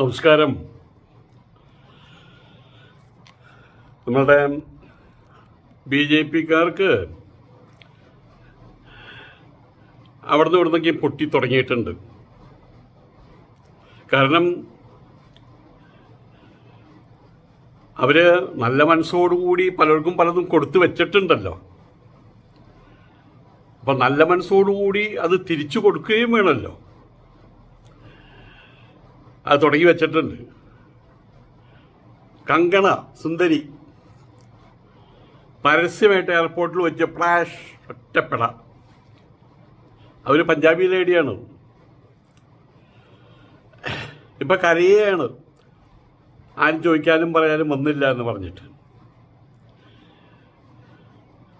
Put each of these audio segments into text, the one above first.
നമസ്കാരം. നമ്മളുടെ B J പിക്കാർക്ക് അവിടുന്ന് ഇവിടുന്നൊക്കെ പൊട്ടി തുടങ്ങിയിട്ടുണ്ട്. കാരണം അവർ നല്ല മനസ്സോടുകൂടി പലർക്കും പലതും കൊടുത്തു വെച്ചിട്ടുണ്ടല്ലോ. അപ്പം നല്ല മനസ്സോടുകൂടി അത് തിരിച്ചു കൊടുക്കുകയും വേണമല്ലോ. അത് തുടങ്ങി വെച്ചിട്ടുണ്ട്. കങ്കണ സുന്ദരി. പരസ്യമായിട്ട് എയർപോർട്ടിൽ വെച്ച് ഫ്ലാഷ് ഒറ്റപ്പെട. അവർ പഞ്ചാബി ലേഡിയാണ്. ഇപ്പൊ കരയാണ് ആരും ചോദിക്കാനും പറയാനും വന്നില്ല എന്ന് പറഞ്ഞിട്ട്.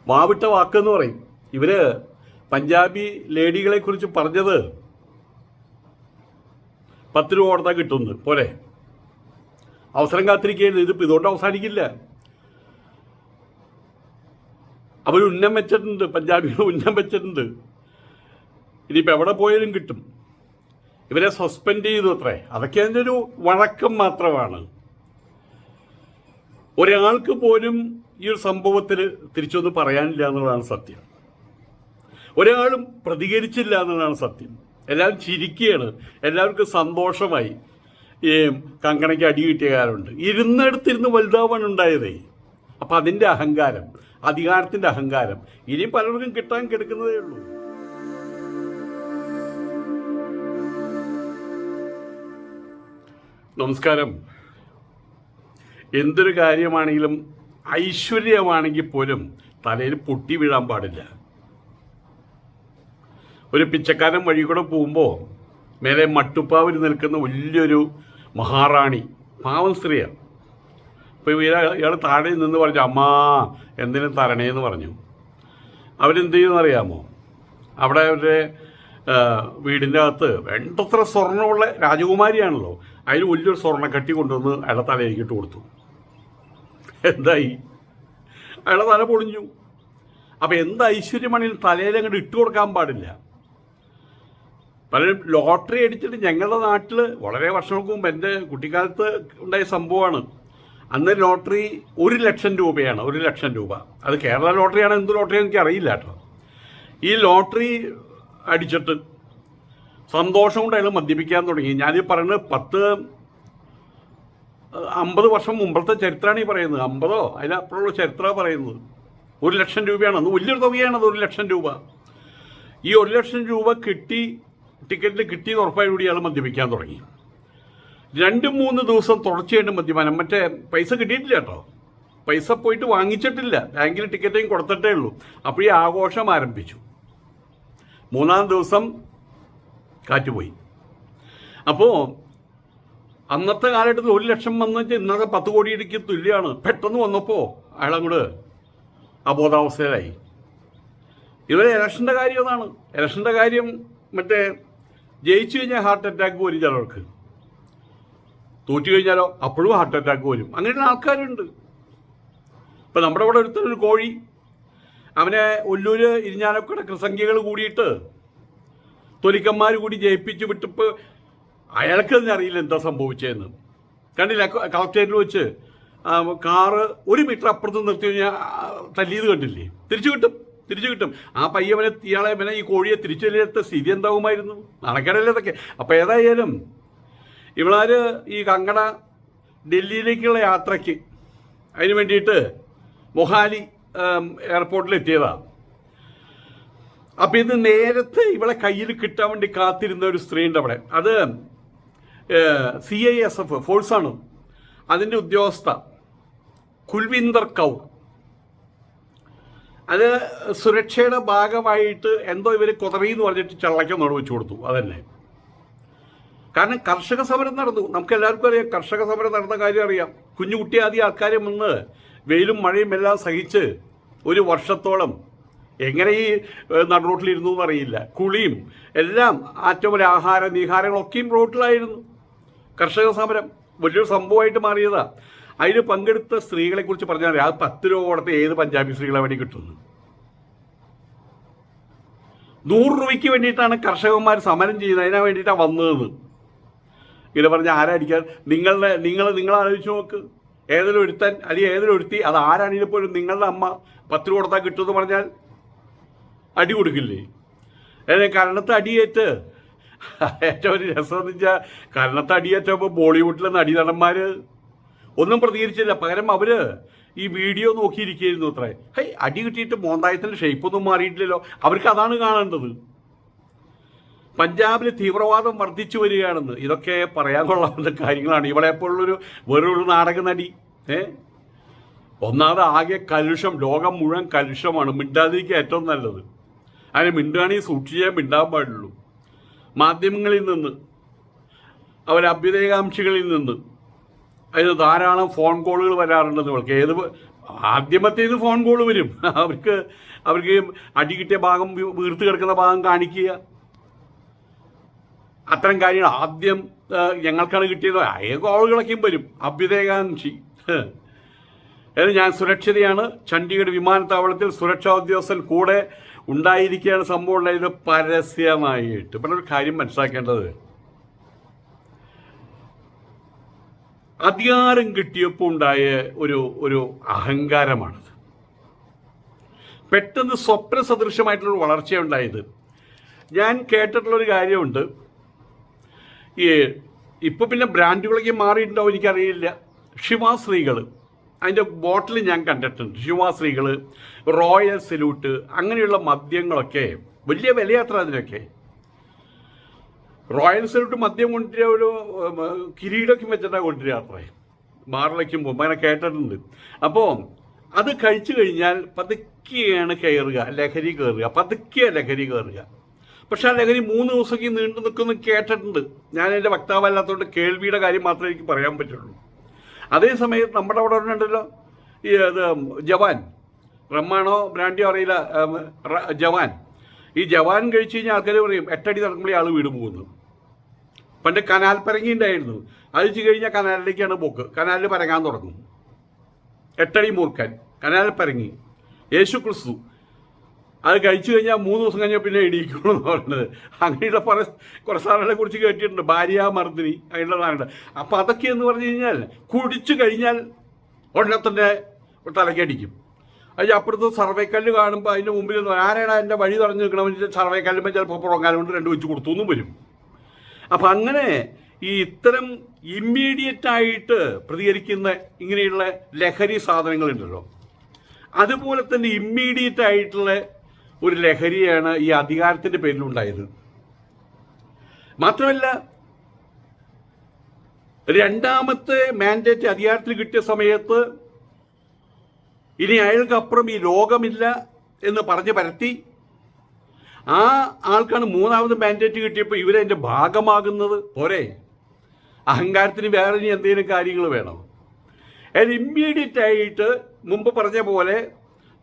മാവിട്ട വാക്കെന്ന് പറയും. ഇവർ പഞ്ചാബി ലേഡികളെ കുറിച്ച് പറഞ്ഞത് പത്ത് രൂപ കൊടുത്താൽ കിട്ടുന്നു പോലെ അവസരം കാത്തിരിക്കുകയായിരുന്നു. ഇതിപ്പോൾ ഇതുകൊണ്ട് അവസാനിക്കില്ല. അവർ ഉന്നം വെച്ചിട്ടുണ്ട്. പഞ്ചാബികൾ ഉന്നം വെച്ചിട്ടുണ്ട്. ഇനിയിപ്പോൾ എവിടെ പോയാലും കിട്ടും. ഇവരെ സസ്പെൻഡ് ചെയ്തു അത്രേ. അതൊക്കെ അതിന്റെ ഒരു വഴക്കം മാത്രമാണ്. ഒരാൾക്ക് പോലും ഈ ഒരു സംഭവത്തിൽ തിരിച്ചൊന്നും പറയാനില്ല എന്നുള്ളതാണ് സത്യം. ഒരാളും പ്രതികരിച്ചില്ല എന്നുള്ളതാണ് സത്യം. എല്ലാവരും ചിരിക്കുകയാണ്. എല്ലാവർക്കും സന്തോഷമായി. ഈ കങ്കണയ്ക്ക് അടി കിട്ടിയ കാലമുണ്ട്. ഇരുന്നിടത്തിരുന്ന് വലുതാവാൻ ഉണ്ടായതേ. അപ്പം അതിന്റെ അഹങ്കാരം അധികാരത്തിന്റെ അഹങ്കാരം ഇനി പലർക്കും കിട്ടാൻ കിടക്കുന്നതേ ഉള്ളൂ. നമസ്കാരം. എന്തൊരു കാര്യമാണെങ്കിലും ഐശ്വര്യമാണെങ്കിൽ പോലും തലയിൽ പൊട്ടി വീഴാൻ പാടില്ല. ഒരു പിച്ചക്കാരൻ വഴി കൂടെ പോകുമ്പോൾ മേലെ മട്ടുപ്പാവിൽ നിൽക്കുന്ന വലിയൊരു മഹാറാണി പാവം സ്ത്രീയാണ് അപ്പോൾ ഇയാൾ ഇയാൾ താഴെ നിന്ന് പറഞ്ഞു അമ്മാ എന്തിനും തരണേന്ന് പറഞ്ഞു. അവരെന്ത് ചെയ്യുന്നറിയാമോ? അവിടെ അവരുടെ വീടിന്റെ അകത്ത് വേണ്ടത്ര സ്വർണമുള്ള രാജകുമാരിയാണല്ലോ. അതിൽ വലിയൊരു സ്വർണക്കട്ടി കൊണ്ടുവന്ന് അയാളെ തലയിലേക്കിട്ട് കൊടുത്തു. എന്തായി? അയാളെ തല പൊളിഞ്ഞു. അപ്പോൾ എന്ത് ഐശ്വര്യമാണെങ്കിലും തലയിൽ അങ്ങോട്ട് ഇട്ട് കൊടുക്കാൻ പാടില്ല. പലരും ലോട്ടറി അടിച്ചിട്ട് ഞങ്ങളുടെ നാട്ടിൽ വളരെ വർഷങ്ങൾക്ക് മുമ്പ് എന്റെ കുട്ടിക്കാലത്ത് ഉണ്ടായ സംഭവമാണ്. അന്ന് ലോട്ടറി ഒരു ലക്ഷം രൂപയാണ് ഒരു ലക്ഷം രൂപ. അത് കേരള ലോട്ടറിയാണ് എന്ത് ലോട്ടറി എനിക്ക് അറിയില്ല കേട്ടോ. ഈ ലോട്ടറി അടിച്ചിട്ട് സന്തോഷം കൊണ്ട് അയാൾ മദ്യപിക്കാൻ തുടങ്ങി. ഞാനീ പറയുന്നത് പത്ത് അമ്പത് വർഷം മുമ്പത്തെ ചരിത്രമാണ് ഈ പറയുന്നത്. അമ്പതോ? അതിനപ്പുറമുള്ള ചരിത്രമാണ് പറയുന്നത്. ഒരു ലക്ഷം രൂപയാണ്. അന്ന് വലിയൊരു തുകയാണ് അത് ഒരു ലക്ഷം രൂപ. ഈ ഒരു ലക്ഷം രൂപ കിട്ടി ടിക്കറ്റിൽ കിട്ടിയത് ഉറപ്പായോടി ഇയാൾ മദ്യപിക്കാൻ തുടങ്ങി. രണ്ട് മൂന്ന് ദിവസം തുടർച്ചയായിട്ട് മദ്യപാനം. മറ്റേ പൈസ കിട്ടിയിട്ടില്ല കേട്ടോ. പൈസ പോയിട്ട് വാങ്ങിച്ചിട്ടില്ല. ബാങ്കിൽ ടിക്കറ്റേയും കൊടുത്തിട്ടേ ഉള്ളൂ. അപ്പോൾ ഈ ആഘോഷം ആരംഭിച്ചു. മൂന്നാം ദിവസം കാറ്റുപോയി. അപ്പോൾ അന്നത്തെ കാലഘട്ടത്തിൽ ഒരു ലക്ഷം വന്നിട്ട് ഇന്നത്തെ പത്ത് കോടിക്ക് തുല്യമാണ് പെട്ടെന്ന് വന്നപ്പോൾ അയാളങ്ങോട് അബോധാവസ്ഥയിലായി. ഇവരെ ഇലക്ഷന്റെ കാര്യം അതാണ്. ഇലക്ഷന്റെ കാര്യം മറ്റേ ജയിച്ചു കഴിഞ്ഞാൽ ഹാർട്ട് അറ്റാക്ക് വരും ചിലർക്ക് തോറ്റു കഴിഞ്ഞാലോ അപ്പോഴും ഹാർട്ട് അറ്റാക്ക് വരും അങ്ങനെയുള്ള ആൾക്കാരുണ്ട്. ഇപ്പം നമ്മുടെ ഇവിടെ ഒരുത്തൊരു കോഴി. അവനെ ഒല്ലൂര് ഇരിഞ്ഞാലക്കുട കൃസംഖ്യകൾ കൂടിയിട്ട് തൊലിക്കന്മാർ കൂടി ജയിപ്പിച്ച് വിട്ടിപ്പോൾ അയാൾക്ക് അറിയില്ല എന്താ സംഭവിച്ചതെന്ന്. കണ്ടില്ല കളക്ടറേറ്റിൽ വെച്ച് കാറ് ഒരു മീറ്റർ അപ്പുറത്ത് നിർത്തി കഴിഞ്ഞാൽ തല്ലിയത് കണ്ടില്ലേ? തിരിച്ചു കിട്ടും. തിരിച്ചു കിട്ടും. ആ പയ്യവനെ ഇയാളെ ഇവനെ ഈ കോഴിയെ തിരിച്ചു വലിയെടുത്ത സ്ഥിതി എന്താവുമായിരുന്നു? നടക്കടല്ലേ ഇതൊക്കെ. അപ്പോൾ ഏതായാലും ഇവളാര് ഈ കങ്കണ ഡൽഹിയിലേക്കുള്ള യാത്രയ്ക്ക് അതിന് വേണ്ടിയിട്ട് മൊഹാലി എയർപോർട്ടിൽ എത്തിയതാണ് അപ്പം ഇത് നേരത്തെ ഇവളെ കയ്യിൽ കിട്ടാൻ വേണ്ടി കാത്തിരുന്ന ഒരു സ്ത്രീയുണ്ട് അവിടെ. അത് സി ഐ എസ് എഫ് ഫോഴ്സാണ് അതിന്റെ ഉദ്യോഗസ്ഥ കുൽവിന്ദർ കൗർ. അത് സുരക്ഷയുടെ ഭാഗമായിട്ട് എന്തോ ഇവർ കുതറി എന്ന് പറഞ്ഞിട്ട് ചള്ളയ്ക്ക് വെച്ചു കൊടുത്തു. അതന്നെ. കാരണം കർഷക സമരം നടന്നു. നമുക്ക് എല്ലാവർക്കും അറിയാം കർഷക സമരം നടന്ന കാര്യം അറിയാം. കുഞ്ഞുകുട്ടി ആദ്യ ആൾക്കാരെ വന്ന് വെയിലും മഴയും എല്ലാം സഹിച്ച് ഒരു വർഷത്തോളം എങ്ങനെ ഈ നടുറോട്ടിലിരുന്നു എന്നറിയില്ല. കുളിയും എല്ലാം ആറ്റം ആഹാര നീഹാരങ്ങളൊക്കെയും റോട്ടിലായിരുന്നു. കർഷക സമരം വലിയൊരു സംഭവമായിട്ട് മാറിയതാ. അതിൽ പങ്കെടുത്ത സ്ത്രീകളെ കുറിച്ച് പറഞ്ഞാൽ അത് പത്ത് രൂപ കൊടുത്ത് ഏത് പഞ്ചാബി സ്ത്രീകളെ വേണ്ടി കിട്ടുന്നു. നൂറ് രൂപയ്ക്ക് വേണ്ടിയിട്ടാണ് കർഷകന്മാർ സമരം ചെയ്യുന്നത്. അതിനാ വേണ്ടിയിട്ടാണ് വന്നത്. ഇങ്ങനെ പറഞ്ഞാൽ ആരായിരിക്കാൻ? നിങ്ങളുടെ നിങ്ങൾ നിങ്ങൾ ആലോചിച്ച് നോക്ക്. ഏതൊരു ഒരുത്തൻ അല്ലെങ്കിൽ ഏതൊരു ഒരുത്തി അത് ആരാണെങ്കിലും നിങ്ങളുടെ അമ്മ പത്ത് രൂപ കൊടുത്താൽ കിട്ടുമെന്ന് പറഞ്ഞാൽ അടി കൊടുക്കില്ലേ? അതിന് കരണത്ത് അടിയേറ്റ്. ഏറ്റവും രസം എന്ന് വെച്ചാൽ കരണത്ത് അടിയേറ്റപ്പോൾ ബോളിവുഡിലെ നടീനടന്മാർ ഒന്നും പ്രതികരിച്ചില്ല. പകരം അവർ ഈ വീഡിയോ നോക്കിയിരിക്കുകയായിരുന്നു അത്രേ. ഹൈ അടി കിട്ടിയിട്ട് മോന്തായത്തിന്റെ ഷേപ്പൊന്നും മാറിയിട്ടില്ലല്ലോ. അവർക്ക് അതാണ് കാണേണ്ടത്. പഞ്ചാബിൽ തീവ്രവാദം വർദ്ധിച്ചു വരികയാണെന്ന്. ഇതൊക്കെ പറയാൻ കൊള്ളാവുന്ന കാര്യങ്ങളാണ്. ഇവിടെ എപ്പോഴുള്ളൊരു വേറൊരു നാടക നടി. ഏ? ഒന്നാമത് ആകെ കലുഷം. ലോകം മുഴുവൻ കലുഷമാണ്. മിണ്ടാതിരിക്കുക ഏറ്റവും നല്ലത്. അതിന് മിണ്ടുകയാണെങ്കിൽ സൂക്ഷിച്ചേ മിണ്ടാൻ പാടുള്ളൂ. മാധ്യമങ്ങളിൽ നിന്ന് അവരഭ്യുദയകാംക്ഷികളിൽ നിന്ന്. അതിന് ധാരാളം ഫോൺ കോളുകൾ വരാറുണ്ട് നിങ്ങൾക്ക് ഏത് ആദ്യമത്തെ ഇത് ഫോൺ കോൾ വരും. അവർക്ക് അവർക്ക് അടി കിട്ടിയ ഭാഗം വീർത്ത് കിടക്കുന്ന ഭാഗം കാണിക്കുക. അത്തരം കാര്യങ്ങൾ ആദ്യം ഞങ്ങൾക്കാണ് കിട്ടിയത്. അയ കോളുകളൊക്കെയും വരും. അഭ്യുദയകാംക്ഷി. അതായത് ഞാൻ സുരക്ഷിതയാണ്. ചണ്ഡീഗഡ് വിമാനത്താവളത്തിൽ സുരക്ഷാ ഉദ്യോഗസ്ഥൻ കൂടെ ഉണ്ടായിരിക്കുകയാണ് സംഭവം ഉണ്ടായത് പരസ്യമായിട്ട്. ഒരു കാര്യം മനസ്സിലാക്കേണ്ടത്. അധികാരം കിട്ടിയപ്പോൾ ഉണ്ടായ ഒരു ഒരു അഹങ്കാരമാണത്. പെട്ടെന്ന് സ്വപ്ന സദൃശമായിട്ടുള്ള വളർച്ചയുണ്ടായത് ഞാൻ കേട്ടിട്ടുള്ളൊരു കാര്യമുണ്ട്. ഈ ഇപ്പോൾ പിന്നെ ബ്രാൻഡുകളൊക്കെ മാറിയിട്ടുണ്ടോ എനിക്കറിയില്ല. ശിവാശ്രീകൾ അതിന്റെ ബോട്ടിൽ ഞാൻ കണ്ടിട്ടുണ്ട്. ശിവാശ്രീകൾ റോയൽ സല്യൂട്ട് അങ്ങനെയുള്ള മദ്യങ്ങളൊക്കെ വലിയ വിലയാത്ര അതിനൊക്കെ. റോയൽ സല്യൂട്ട് മദ്യം കൊണ്ടുവരിക ഒരു കിരീടൊക്കെ വെച്ചിട്ടാണ് കൊണ്ടുവരിക അത്രേ ബാറിലേക്കും പോകുമ്പോൾ അങ്ങനെ കേട്ടിട്ടുണ്ട്. അപ്പോൾ അത് കഴിച്ചു കഴിഞ്ഞാൽ പതുക്കെയാണ് കയറുക ലഹരി കയറുക പതുക്കെ ലഹരി കയറുക. പക്ഷെ ആ ലഹരി മൂന്ന് ദിവസമൊക്കെ നീണ്ടു നിൽക്കുന്നു കേട്ടിട്ടുണ്ട്. ഞാൻ എന്റെ വക്താവല്ലാത്തതുകൊണ്ട് കേൾവിയുടെ കാര്യം മാത്രമേ എനിക്ക് പറയാൻ പറ്റുള്ളൂ. അതേസമയത്ത് നമ്മുടെ അവിടെ ഉണ്ടല്ലോ ഈ ഇത് ജവാൻ. റമ്മാണോ ബ്രാൻഡിയോ അറിയില്ല ജവാൻ. ഈ ജവാൻ കഴിച്ചു കഴിഞ്ഞാൽ ആൾക്കാർ പറയും എട്ടടി നടക്കുമ്പോൾ ആൾ വീട് പോകുന്നു. പണ്ട് കനാൽ പരങ്ങി ഉണ്ടായിരുന്നു. അത് വെച്ച് കഴിഞ്ഞാൽ കനാലിലേക്കാണ് പോക്ക്. കനാലിൽ പരങ്ങാൻ തുടങ്ങും. എട്ടടി മൂർക്കാൻ കനാൽ പരങ്ങി. യേശു ക്രിസ്തു. അത് കഴിച്ചു കഴിഞ്ഞാൽ മൂന്ന് ദിവസം കഴിഞ്ഞാൽ പിന്നെ എണീക്കുള്ളൂ എന്ന് പറയുന്നത്. അങ്ങനെയുള്ള പല കുറേ സാധനങ്ങളെ കുറിച്ച് കേട്ടിട്ടുണ്ട്. ഭാര്യ മർദ്ദിനി അങ്ങനെയുള്ള സാധനങ്ങൾ. അപ്പം അതൊക്കെ എന്ന് പറഞ്ഞു കഴിഞ്ഞാൽ കുടിച്ചു കഴിഞ്ഞാൽ തന്നെ തലക്കടിക്കും അത് അപ്പുറത്ത് സർവേക്കല്ല് കാണുമ്പോൾ അതിന്റെ മുമ്പിൽ ആരാണ് എന്റെ വഴി തടഞ്ഞു നിൽക്കണമെന്ന് വെച്ചാൽ സർവേക്കല്ലുമ്പോൾ ചിലപ്പോൾ പുറങ്കാലം കൊണ്ട് രണ്ട് വെച്ച് കൊടുത്തു വരും. അപ്പം അങ്ങനെ ഈ ഇത്തരം ഇമ്മീഡിയറ്റ് ആയിട്ട് പ്രതികരിക്കുന്ന ഇങ്ങനെയുള്ള ലഹരി സാധനങ്ങളുണ്ടല്ലോ. അതുപോലെ തന്നെ ഇമ്മീഡിയറ്റ് ആയിട്ടുള്ള ഒരു ലഹരിയാണ് ഈ അധികാരത്തിന്റെ പേരിലുണ്ടായത്. മാത്രമല്ല രണ്ടാമത്തെ മാൻഡേറ്റ് അധികാരത്തിൽ കിട്ടിയ സമയത്ത് ഇനി അയാൾക്കപ്പുറം ഈ ലോകമില്ല എന്ന് പറഞ്ഞ് പരത്തി ആ ആൾക്കാണ് മൂന്നാമത് മാൻഡേറ്റ് കിട്ടിയപ്പോൾ ഇവരതിന്റെ ഭാഗമാകുന്നത്. പോരെ. അഹങ്കാരത്തിന് വേറെ ഇനി എന്തെങ്കിലും കാര്യങ്ങൾ വേണം? അതായത് ഇമ്മീഡിയറ്റ് ആയിട്ട് മുമ്പ് പറഞ്ഞ പോലെ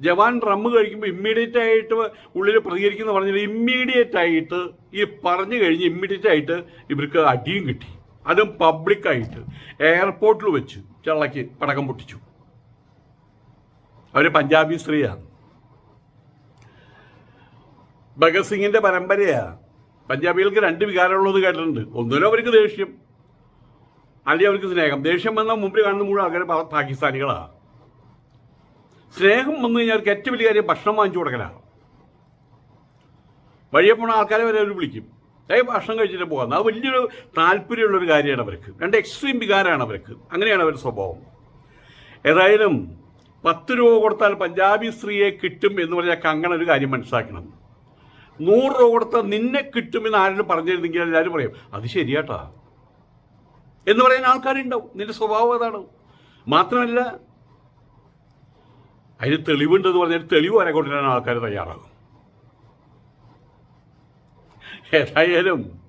ജവാൻ റമ്മ് കഴിക്കുമ്പോൾ ഇമ്മീഡിയറ്റ് ആയിട്ട് ഉള്ളിൽ പ്രതികരിക്കുന്ന പറഞ്ഞാൽ ഇമ്മീഡിയറ്റ് ആയിട്ട് ഈ പറഞ്ഞു കഴിഞ്ഞ് ഇമ്മീഡിയറ്റ് ആയിട്ട് ഇവർക്ക് അടിയും കിട്ടി. അതും പബ്ലിക്കായിട്ട് എയർപോർട്ടിൽ വെച്ച് ചള്ളക്ക് പടക്കം പൊട്ടിച്ചു. അവർ പഞ്ചാബി സ്ത്രീയാണ്. ഭഗത് സിംഗിന്റെ പരമ്പരയാ. പഞ്ചാബികൾക്ക് രണ്ട് വികാരമുള്ളത് കേട്ടിട്ടുണ്ട്. ഒന്നിലും അവർക്ക് ദേഷ്യം. അല്ലെങ്കിൽ അവർക്ക് സ്നേഹം. ദേഷ്യം വന്നാൽ മുമ്പിൽ കാണുന്ന മുഴുവൻ ആൾക്കാർ പാകിസ്ഥാനികളാണ് പാകിസ്ഥാനികളാ. സ്നേഹം വന്നു കഴിഞ്ഞാൽ അവർക്ക് ഏറ്റവും വലിയ കാര്യം ഭക്ഷണം വാങ്ങിച്ചു കൊടുക്കലാണ് വഴിയെ പോണ ആൾക്കാരെ വരെ അവർ വിളിക്കും. ഏ ഭക്ഷണം കഴിച്ചിട്ട് പോകാം. അത് വലിയൊരു താല്പര്യമുള്ളൊരു കാര്യമാണ് അവർക്ക്. രണ്ട് എക്സ്ട്രീം വികാരമാണ് അവർക്ക്. അങ്ങനെയാണ് അവരുടെ സ്വഭാവം. ഏതായാലും പത്ത് രൂപ കൊടുത്താൽ പഞ്ചാബി സ്ത്രീയെ കിട്ടും എന്ന് പറഞ്ഞാൽ കങ്ങണ ഒരു കാര്യം മനസ്സിലാക്കണം. നൂറ് രൂപ കൊടുത്ത നിന്നെ കിട്ടുമെന്ന് ആരെങ്കിലും പറഞ്ഞിരുന്നെങ്കിൽ എല്ലാവരും പറയും അത് ശരിയാട്ടാ. എന്ന് പറയുന്ന ആൾക്കാരുണ്ടാവും. നിന്റെ സ്വഭാവം അതാണ്. മാത്രമല്ല അതിന് തെളിവുണ്ടെന്ന് പറഞ്ഞാൽ തെളിവ് വരെ കൊണ്ടുവരാൻ ആൾക്കാർ തയ്യാറാകും. ഏതായാലും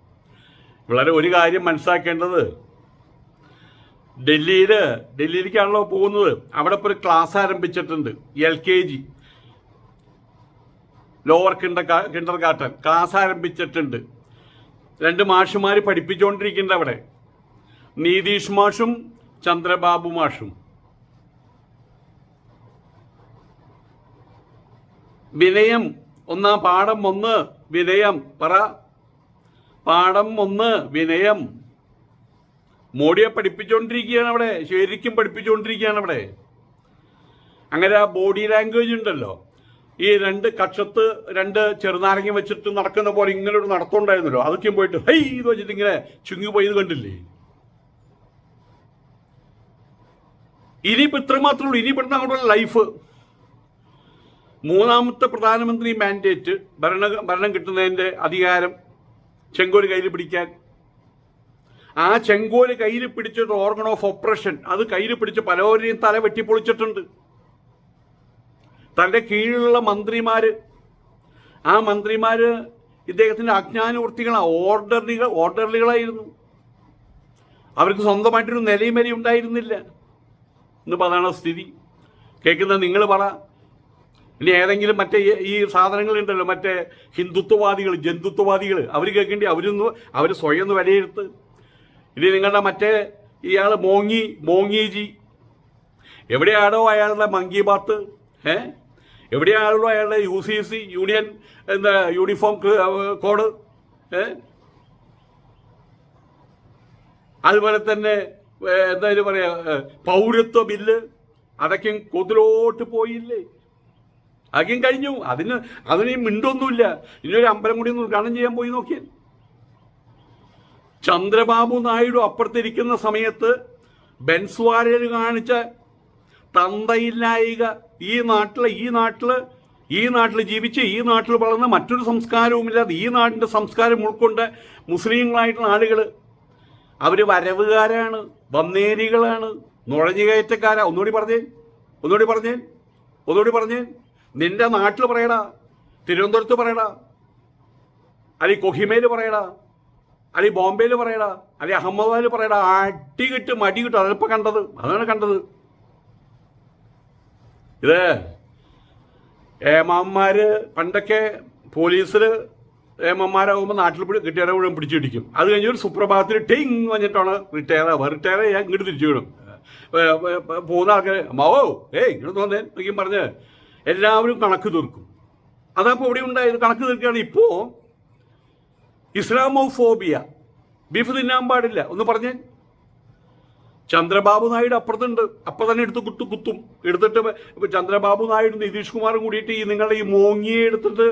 വളരെ ഒരു കാര്യം മനസ്സിലാക്കേണ്ടത് ഡൽഹിയിൽ ഡൽഹിയിലേക്കാണല്ലോ പോകുന്നത്. അവിടെ ഇപ്പോൾ ഒരു ക്ലാസ് ആരംഭിച്ചിട്ടുണ്ട് L K G. Lower kinder kindergarten class ആരംഭിച്ചിട്ടുണ്ട്. രണ്ട് മാഷുമാർ പഠിപ്പിച്ചുകൊണ്ടിരിക്കുന്നുണ്ട് അവിടെ. നീതീഷ് മാഷും ചന്ദ്രബാബു മാഷും. വിനയം ഒന്നാം പാഠം ഒന്ന് വിനയം. പറ. പാഠം ഒന്ന് വിനയം. മോഡിയെ പഠിപ്പിച്ചുകൊണ്ടിരിക്കുകയാണ് അവിടെ. ശരിക്കും പഠിപ്പിച്ചുകൊണ്ടിരിക്കുകയാണ് അവിടെ. അങ്ങനെ ആ ബോഡി ലാംഗ്വേജ് ഉണ്ടല്ലോ. ഈ രണ്ട് കക്ഷത്ത് രണ്ട് ചെറുനാരങ്ങ വെച്ചിട്ട് നടക്കുന്ന പോലെ ഇങ്ങനെ ഒരു നടത്തുണ്ടായിരുന്നല്ലോ അതൊക്കെയും പോയിട്ട് ഹൈ ഇത് വെച്ചിട്ട് ഇങ്ങനെ ചുങ്ങി പോയി കണ്ടില്ലേ? ഇനിയിപ്പോൾ ഇത്രമാത്രമേ ഉള്ളൂ. ഇനി ഇവിടുന്ന് അങ്ങോട്ടുള്ള ലൈഫ് മൂന്നാമത്തെ പ്രധാനമന്ത്രി മാൻഡേറ്റ് ഭരണ ഭരണം കിട്ടുന്നതിന്റെ അധികാരം ചെങ്കോൽ കയ്യിൽ പിടിക്കാൻ. ആ ചെങ്കോൽ കയ്യിൽ പിടിച്ചിട്ട് ഓർഗൺ ഓഫ് ഓപ്പറേഷൻ അത് കയ്യിൽ പിടിച്ച് പലവരെയും തല വെട്ടിപ്പൊളിച്ചിട്ടുണ്ട്. തന്റെ കീഴിലുള്ള മന്ത്രിമാർ ആ മന്ത്രിമാർ ഇദ്ദേഹത്തിന്റെ അജ്ഞാനവൃത്തികളാണ് ഓർഡർലികൾ ഓർഡർലികളായിരുന്നു അവർക്ക് സ്വന്തമായിട്ടൊരു നിലയും വരെ ഉണ്ടായിരുന്നില്ല. ഇന്നിപ്പോൾ അതാണ് സ്ഥിതി. കേൾക്കുന്ന നിങ്ങൾ പറ. ഇനി ഏതെങ്കിലും മറ്റേ ഈ- സാധനങ്ങളുണ്ടല്ലോ മറ്റേ ഹിന്ദുത്വവാദികൾ ജന്തുത്വവാദികൾ. അവർ കേൾക്കേണ്ടി അവരൊന്ന് അവർ സ്വയം ഒന്ന് വിലയിരുത്ത്. ഇനി നിങ്ങളുടെ മറ്റേ ഇയാൾ മോങ്ങി മോങ്ങിജി എവിടെയാണോ അയാളുടെ മങ്കി ബാത്ത് ഏ? എവിടെയാണോ അയാളുടെ യു സി സി യൂണിയൻ എന്താ യൂണിഫോം കോഡ് അതുപോലെ തന്നെ എന്താ പറയാ പൗരത്വ ബില്ല് അതൊക്കെയും കൊതിലോട്ട് പോയില്ലേ? അതൊക്കെയും കഴിഞ്ഞു. അതിന് അതിന് മിണ്ടൊന്നുമില്ല. ഇനിയൊരു അമ്പലം കൂടി ഉദ്ഘാടനം ചെയ്യാൻ പോയി നോക്കിയാൽ ചന്ദ്രബാബു നായിഡു അപ്പുറത്തിരിക്കുന്ന സമയത്ത് ബെൻസ്വാരയിൽ കാണിച്ച തന്തയില്ലായിക ഈ നാട്ടിൽ ഈ നാട്ടിൽ ഈ നാട്ടിൽ ജീവിച്ച് ഈ നാട്ടിൽ വളർന്ന മറ്റൊരു സംസ്കാരവുമില്ലാതെ ഈ നാടിന്റെ സംസ്കാരം ഉൾക്കൊണ്ട് മുസ്ലിങ്ങളായിട്ടുള്ള ആളുകൾ അവർ വരവുകാരാണ് വന്നേരികളാണ് നുഴഞ്ഞുകയറ്റക്കാരാ. ഒന്നുകൂടി പറഞ്ഞേ ഒന്നുകൂടി പറഞ്ഞേ ഒന്നുകൂടി പറഞ്ഞേ. നിന്റെ നാട്ടിൽ പറയടാ തിരുവനന്തപുരത്ത് പറയടാ അല്ലെങ്കിൽ കൊഹിമയിൽ പറയടാ അല്ലെങ്കിൽ ബോംബെയിൽ പറയടാ അല്ലെങ്കിൽ അഹമ്മദാബാദിൽ പറയടാ. അടി കിട്ടും മടി കിട്ടും അതിപ്പോൾ കണ്ടത് അതാണ് കണ്ടത്. ഇത് ഏമാന്മാര് പണ്ടൊക്കെ പോലീസിൽ ഏമാന്മാരാകുമ്പോൾ നാട്ടിൽ പിടി കിട്ടിയാൽ മുഴുവൻ പിടിച്ചു പിടിക്കും അത് കഴിഞ്ഞ് ഒരു സുപ്രഭാതത്തിൽ ടിങ് വന്നിട്ടാണ് റിട്ടയർ ആവുക റിട്ടയർ ചെയ്യാൻ ഇങ്ങോട്ട് തിരിച്ചു വിടും. പോകുന്ന ആൾക്കാർ മാവോ ഏയ് ഇങ്ങോട്ട് തോന്നേ എന്നൊക്കെയും പറഞ്ഞ് എല്ലാവരും കണക്ക് തീർക്കും. അതപ്പോൾ ഇവിടെ ഉണ്ടായത്? കണക്ക് തീർക്കുകയാണ് ഇപ്പോൾ ഇസ്ലാമോഫോബിയ. ബീഫ് തിന്നാൻ പാടില്ല. ഒന്ന് പറഞ്ഞേ. ചന്ദ്രബാബു നായിഡു അപ്പുറത്തുണ്ട്. അപ്പൊ തന്നെ എടുത്ത് കുത്തു കുത്തും. എടുത്തിട്ട് ചന്ദ്രബാബു നായിഡു നിതീഷ് കുമാറും കൂടിയിട്ട് ഈ നിങ്ങളുടെ ഈ മോങ്ങിയെ എടുത്തിട്ട്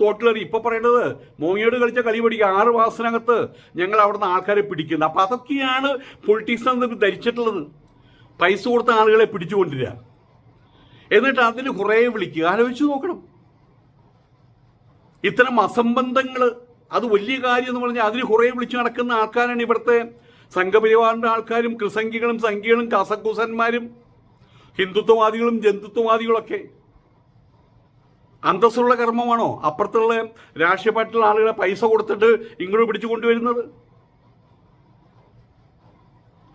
തോട്ടിലെറി. ഇപ്പൊ പറയേണ്ടത് മോങ്ങിയോട് കളിച്ച കളി പിടിക്കുക ആറ് മാസത്തിനകത്ത് ഞങ്ങൾ അവിടുന്ന് ആൾക്കാരെ പിടിക്കുന്നത് അപ്പൊ അതൊക്കെയാണ് പൊളിറ്റിക്സ് എന്ന് ധരിച്ചിട്ടുള്ളത്. പൈസ കൊടുത്ത ആളുകളെ പിടിച്ചുകൊണ്ടിരിക്കുക എന്നിട്ട് അതിന് കുറേ വിളിക്കുക. ആലോചിച്ച് നോക്കണം. ഇത്തരം അസംബന്ധങ്ങൾ അത് വലിയ കാര്യം എന്ന് പറഞ്ഞാൽ അതിന് കുറേ വിളിച്ചു നടക്കുന്ന ആൾക്കാരാണ് ഇവിടുത്തെ സംഘപരിവാറിന്റെ ആൾക്കാരും കൃസംഗികളും സംഘികളും കസക്കുസന്മാരും ഹിന്ദുത്വവാദികളും ജന്തുത്വവാദികളൊക്കെ അന്തസ്സുള്ള കർമ്മമാണോ? അപ്പുറത്തുള്ള രാഷ്ട്രീയ ആളുകളെ പൈസ കൊടുത്തിട്ട് ഇങ്ങോട്ട് പിടിച്ചു കൊണ്ടുവരുന്നത്?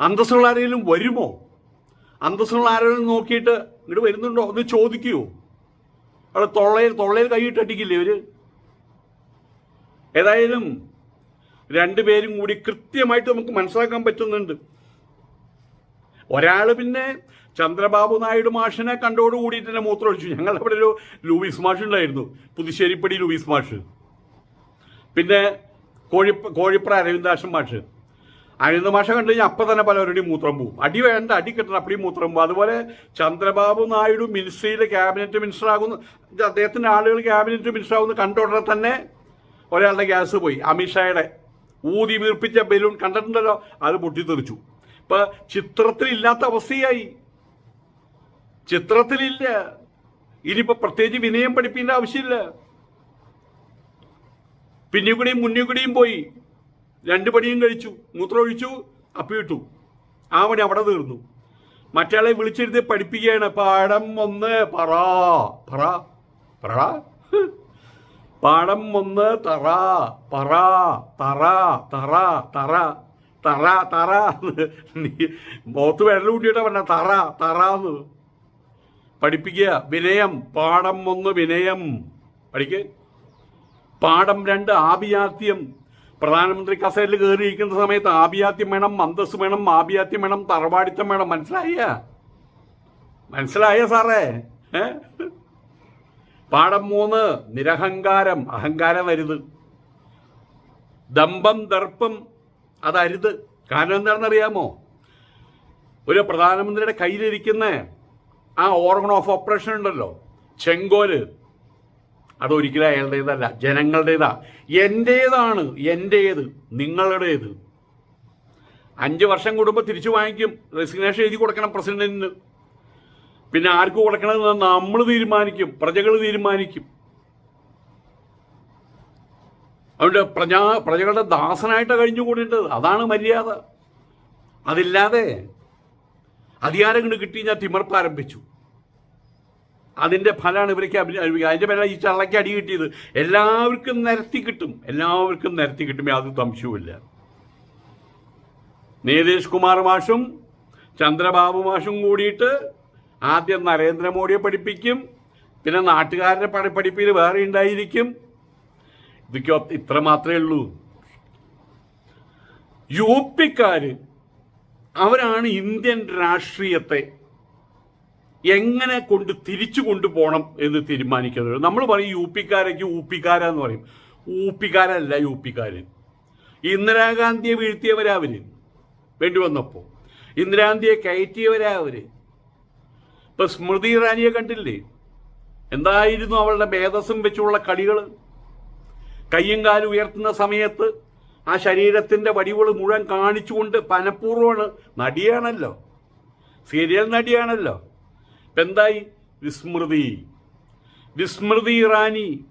അന്തസ്സുള്ള ആരെങ്കിലും വരുമോ? അന്തസ്സുള്ള ആരെങ്കിലും നോക്കിയിട്ട് ഇങ്ങോട്ട് വരുന്നുണ്ടോ? ഒന്ന് ചോദിക്കൂ. അവിടെ തൊള്ളയിൽ തൊള്ളയിൽ കൈയിട്ട് അടിക്കില്ലേ ഇവർ? ഏതായാലും രണ്ടുപേരും കൂടി കൃത്യമായിട്ട് നമുക്ക് മനസ്സിലാക്കാൻ പറ്റുന്നുണ്ട്. ഒരാൾ പിന്നെ ചന്ദ്രബാബു നായിഡു മാഷിനെ കണ്ടോട് കൂടിയിട്ട് തന്നെ മൂത്രമൊഴിച്ചു ഞങ്ങൾ അവിടെ ഒരു ലൂയിസ് മാഷ് ഉണ്ടായിരുന്നു. പുതുശ്ശേരിപ്പടി ലൂയിസ് മാഷ്. പിന്നെ കോഴി കോഴിപ്ര അരവിന്ദാശൻ മാഷ്. അരവിന്ദ മാഷ കണ്ടു കഴിഞ്ഞാൽ അപ്പം തന്നെ പലരുടെയും മൂത്രം പോവും. അടി വേണ്ട അടി കിട്ടണം അപ്പടിയും മൂത്രം പോവും. അതുപോലെ ചന്ദ്രബാബു നായിഡു മിനിസ്ട്രിയിലെ ക്യാബിനറ്റ് മിനിസ്റ്റർ ആകുന്നു അദ്ദേഹത്തിന്റെ ആളുകൾ ക്യാബിനറ്റ് മിനിസ്റ്റർ ആകുന്നു കണ്ടോടനെ തന്നെ ഒരാളുടെ ഗ്യാസ് പോയി. അമിത്ഷായുടെ ഊതി വീർപ്പിച്ച ബലൂൺ കണ്ടിട്ടുണ്ടല്ലോ അത് പൊട്ടിത്തെറിച്ചു. ഇപ്പൊ ചിത്രത്തിലില്ലാത്ത അവസ്ഥയായി. ചിത്രത്തിലില്ല. ഇനിയിപ്പോ പ്രത്യേകിച്ച് വിനയം പഠിപ്പിക്കേണ്ട ആവശ്യമില്ല. പിന്നീ കൂടിയും കൂടിയും പോയി. രണ്ട് പണിയും കഴിച്ചു. മൂത്രം ഒഴിച്ചു അപ്പിയിട്ടു ആ പണി അവിടെ തീർന്നു. മറ്റയാളെ വിളിച്ചെഴുതി പഠിപ്പിക്കുകയാണ്. പാടം ഒന്ന് പറ. പറ. പറ. പാഠം ഒന്ന് തറ പറ തറ തറ തറ തറ തറ നീ മുഖത്ത് വെള്ളം കൂട്ടിയിട്ടാ പറഞ്ഞ തറ തറ എന്ന്. പഠിപ്പിക്കുക. വിനയം. പാഠം ഒന്ന് വിനയം. പഠിക്ക്. പാഠം രണ്ട് ആഭിയാത്യം. പ്രധാനമന്ത്രി കസേരയിൽ കയറിയിരിക്കുന്ന സമയത്ത് ആഭിയാത്യം വേണം അന്തസ് വേണം ആഭിയാത്യം വേണം തറവാടിത്തം വേണം. മനസ്സിലായ മനസ്സിലായ സാറേ? ഏ? പാഠം മൂന്ന് നിരഹങ്കാരം അഹങ്കാരം അരുത്. ദമ്പം ദർപ്പം അതരുത് കാരണം എന്താണെന്നറിയാമോ? ഒരു പ്രധാനമന്ത്രിയുടെ കയ്യിലിരിക്കുന്ന ആ ഓർഗൺ ഓഫ് ഓപ്പറേഷൻ ഉണ്ടല്ലോ ചെങ്കോൽ. അതൊരിക്കലും അയാളുടേതല്ല ജനങ്ങളുടേതാ. എന്റേതാണ് എന്റേത് നിങ്ങളുടേത്. അഞ്ച് വർഷം കൂടുമ്പോൾ തിരിച്ചു വാങ്ങിക്കും റെസിഗ്നേഷൻ എഴുതി കൊടുക്കണം പ്രസിഡന്റിന്. പിന്നെ ആർക്ക് കൊടുക്കണമെന്ന് നമ്മൾ തീരുമാനിക്കും. പ്രജകൾ തീരുമാനിക്കും. അതുകൊണ്ട് പ്രജാ പ്രജകളുടെ ദാസനായിട്ട് കഴിഞ്ഞുകൂടേണ്ടത് അതാണ് മര്യാദ. അതില്ലാതെ അധികാരം കൊണ്ട് കിട്ടി ഞാൻ തിമർപ്പ് ആരംഭിച്ചു. അതിന്റെ ഫലമാണ് ഇവരൊക്കെ അഭിനയിക്കുക അതിന്റെ പേരാണ് ഈ ചള്ളയ്ക്ക് അടി കിട്ടിയത്. എല്ലാവർക്കും നിരത്തി കിട്ടും. എല്ലാവർക്കും നിരത്തി കിട്ടും. യാതൊരു സംശയവുമില്ല നീതീഷ് കുമാർ മാഷും ചന്ദ്രബാബു മാഷും കൂടിയിട്ട് ആദ്യം നരേന്ദ്രമോദിയെ പഠിപ്പിക്കും പിന്നെ നാട്ടുകാരുടെ പഠി പഠിപ്പിൽ വേറെ ഉണ്ടായിരിക്കും. ഇതൊക്കെ ഇത്ര മാത്രമേ ഉള്ളൂ. യു പിക്കാർ അവരാണ് ഇന്ത്യൻ രാഷ്ട്രീയത്തെ എങ്ങനെ കൊണ്ട് തിരിച്ചു കൊണ്ടുപോകണം എന്ന് തീരുമാനിക്കുന്നത്. നമ്മൾ പറയും യു പിക്കാരേക്ക് ഊപ്പിക്കാരെന്ന് പറയും. ഊപ്പിക്കാരല്ല യു പിക്കാർ ഇന്ദിരാഗാന്ധിയെ വീഴ്ത്തിയവരാ അവർ. വേണ്ടി വന്നപ്പോൾ ഇന്ദിരാഗാന്ധിയെ കയറ്റിയവരാ അവർ. ഇപ്പൊ സ്മൃതി ഇറാനിയെ കണ്ടില്ലേ? എന്തായിരുന്നു അവളുടെ മേധസ്സും വെച്ചുള്ള കളികൾ കയ്യും കാലും ഉയർത്തുന്ന സമയത്ത് ആ ശരീരത്തിന്റെ വടികൾ മുഴുവൻ കാണിച്ചുകൊണ്ട് പനപൂർവമാണ് നടിയാണല്ലോ. സീരിയൽ നടിയാണല്ലോ. ഇപ്പൊ എന്തായി? വിസ്മൃതി. വിസ്മൃതി ഇറാനി.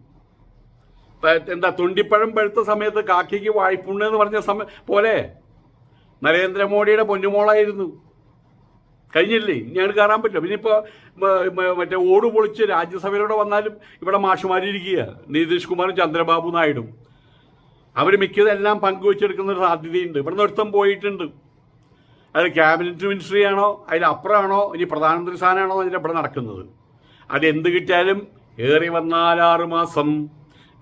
എന്താ തുണ്ടിപ്പഴം പഴുത്ത സമയത്ത് കാക്കിക്ക് വായ്പുണ്ണ് എന്ന് പറഞ്ഞ സമയം പോലെ? നരേന്ദ്രമോദിയുടെ പൊന്നുമോളായിരുന്നു. കഴിഞ്ഞില്ലേ? ഇനി അങ്ങോട്ട് കയറാൻ പറ്റില്ല. പിന്നെ ഇപ്പോൾ മറ്റേ ഓട് പൊളിച്ച് രാജ്യസഭയിലൂടെ വന്നാലും ഇവിടെ മാഷുമാരിയിരിക്കുക നിതീഷ് കുമാറും ചന്ദ്രബാബു നായിഡും. അവർ മിക്കതെല്ലാം പങ്കുവെച്ചെടുക്കുന്ന ഒരു സാധ്യതയുണ്ട്. ഇവിടുന്ന് ഒരുത്തം പോയിട്ടുണ്ട്. അത് ക്യാബിനറ്റ് മിനിസ്ട്രി ആണോ അതിലപ്പുറമാണോ ഇനി പ്രധാനമന്ത്രി സ്ഥാനമാണോ അതിന്റെ ഇവിടെ നടക്കുന്നത്. അത് എന്ത് കിട്ടിയാലും ഏറി വന്നാലാറ് മാസം.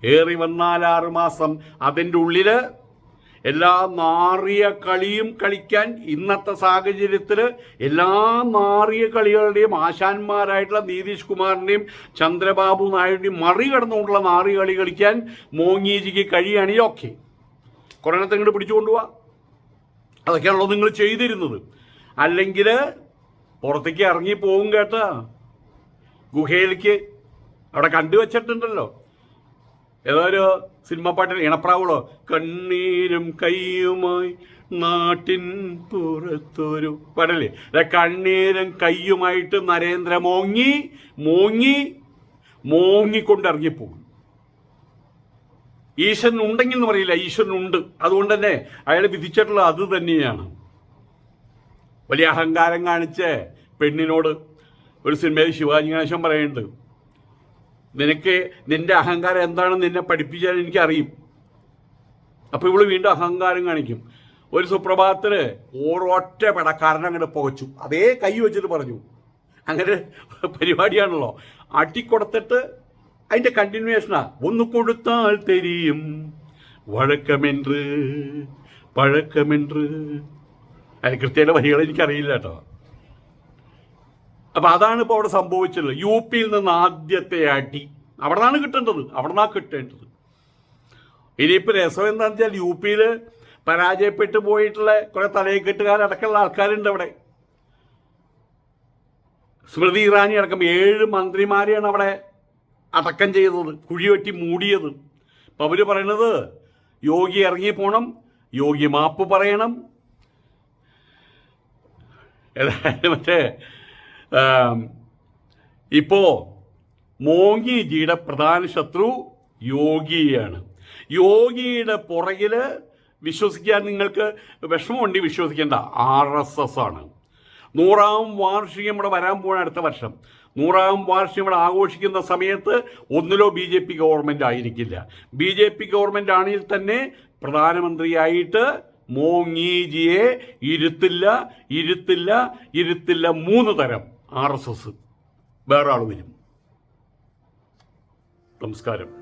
ഏറി വന്നാലാറ് മാസം. അതിന്റെ ഉള്ളിൽ എല്ലാ മാറിയ കളിയും കളിക്കാൻ ഇന്നത്തെ സാഹചര്യത്തിൽ എല്ലാ മാറിയ കളികളുടെയും ആശാന്മാരായിട്ടുള്ള നിതീഷ് കുമാറിന്റെയും ചന്ദ്രബാബു നായിഡുടെയും മറികടന്നുകൊണ്ടുള്ള മാറി കളി കളിക്കാൻ മോങ്ങിജിക്ക് കഴിയുകയാണെങ്കിൽ ഓക്കെ. കൊറോണത്തെ ഇങ്ങോട്ട് പിടിച്ചുകൊണ്ടുപോവാ അതൊക്കെയാണല്ലോ നിങ്ങൾ ചെയ്തിരുന്നത്. അല്ലെങ്കിൽ പുറത്തേക്ക് ഇറങ്ങി പോകും കേട്ടാ. ഗുഹയിലേക്ക് അവിടെ കണ്ടുവച്ചിട്ടുണ്ടല്ലോ. ഏതോ ഒരു സിനിമ പാട്ടിൽ കണ്ണീരും കൈയുമായി നാട്ടിൻ പുറത്തൊരു പാടല്ലേ? കണ്ണീരും കൈയുമായിട്ട് നരേന്ദ്ര മോങ്ങി മോങ്ങി മോങ്ങിക്കൊണ്ട് ഇറങ്ങിപ്പോകും ഈശ്വരൻ ഉണ്ടെങ്കിൽ എന്ന് പറയില്ല ഈശ്വരൻ ഉണ്ട് അതുകൊണ്ട് തന്നെ അയാൾ വിധിച്ചിട്ടുള്ളത് അത് തന്നെയാണ്. വലിയ അഹങ്കാരം കാണിച്ച് പെണ്ണിനോട് ഒരു സിനിമയിൽ ശിവാജി ഗണേശൻ പറയുന്നുണ്ട് നിനക്ക് നിന്റെ അഹങ്കാരം എന്താണെന്ന് നിന്നെ പഠിപ്പിച്ചാൽ എനിക്കറിയും. അപ്പോൾ ഇവൾ വീണ്ടും അഹങ്കാരം കാണിക്കും. ഒരു സുപ്രഭാതത്തിന് ഓരോറ്റ പടക്കാരൻ അങ്ങനെ പുകച്ചു. അതേ കൈ വെച്ചിട്ട് പറഞ്ഞു. അങ്ങനെ പരിപാടിയാണല്ലോ. അട്ടിക്കൊടുത്തിട്ട് അതിന്റെ കണ്ടിന്യൂവേഷനാ ഒന്ന് കൊടുത്താൽ തരിയും. വഴക്കമെന്റ് പഴക്കമെന്റ്. അതിന് കൃത്യമായിട്ട് വഴികൾ എനിക്കറിയില്ല കേട്ടോ. അപ്പൊ അതാണ് ഇപ്പോൾ അവിടെ സംഭവിച്ചത് യു പിയിൽ നിന്ന് ആദ്യത്തെ അടി അവിടെ നിന്നാണ് കിട്ടേണ്ടത്. അവിടെ നിന്നാണ് കിട്ടേണ്ടത്. ഇനിയിപ്പോൾ രസം എന്താണെന്ന് വെച്ചാൽ യു പിയിൽ പരാജയപ്പെട്ടു പോയിട്ടുള്ള കുറെ തലയെക്കെട്ടുകാരടക്കമുള്ള ആൾക്കാരുണ്ട് അവിടെ. സ്മൃതി ഇറാനി അടക്കം ഏഴ് മന്ത്രിമാരെയാണ് അവിടെ അടക്കം ചെയ്തത്. കുഴിവെട്ടി മൂടിയത്. അപ്പം അവർ പറയണത് യോഗി ഇറങ്ങി പോണം. യോഗി മാപ്പ് പറയണം. മറ്റേ ഇപ്പോ മോങ്കിജിയുടെ പ്രധാന ശത്രു യോഗിയാണ്. യോഗിയുടെ പുറകിൽ വിശ്വസിക്കാൻ നിങ്ങൾക്ക് വിഷമമുണ്ട് വിശ്വസിക്കേണ്ട ആർ എസ് എസ് ആണ്. നൂറാം വാർഷികം ഇവിടെ വരാൻ പോണ അടുത്ത വർഷം. നൂറാം വാർഷികം ഇവിടെ ആഘോഷിക്കുന്ന സമയത്ത് ഒന്നിലോ ബി ജെ പി ഗവൺമെന്റ് ആയിരിക്കില്ല. ബി ജെ പി ഗവൺമെന്റ് ആണെങ്കിൽ തന്നെ പ്രധാനമന്ത്രിയായിട്ട് മോങ്ങിജിയെ ഇരുത്തില്ല ഇരുത്തില്ല ഇരുത്തില്ല മൂന്ന് തരം. ആർ എസ് എസ് വേറെ ആൾ വരും. നമസ്കാരം.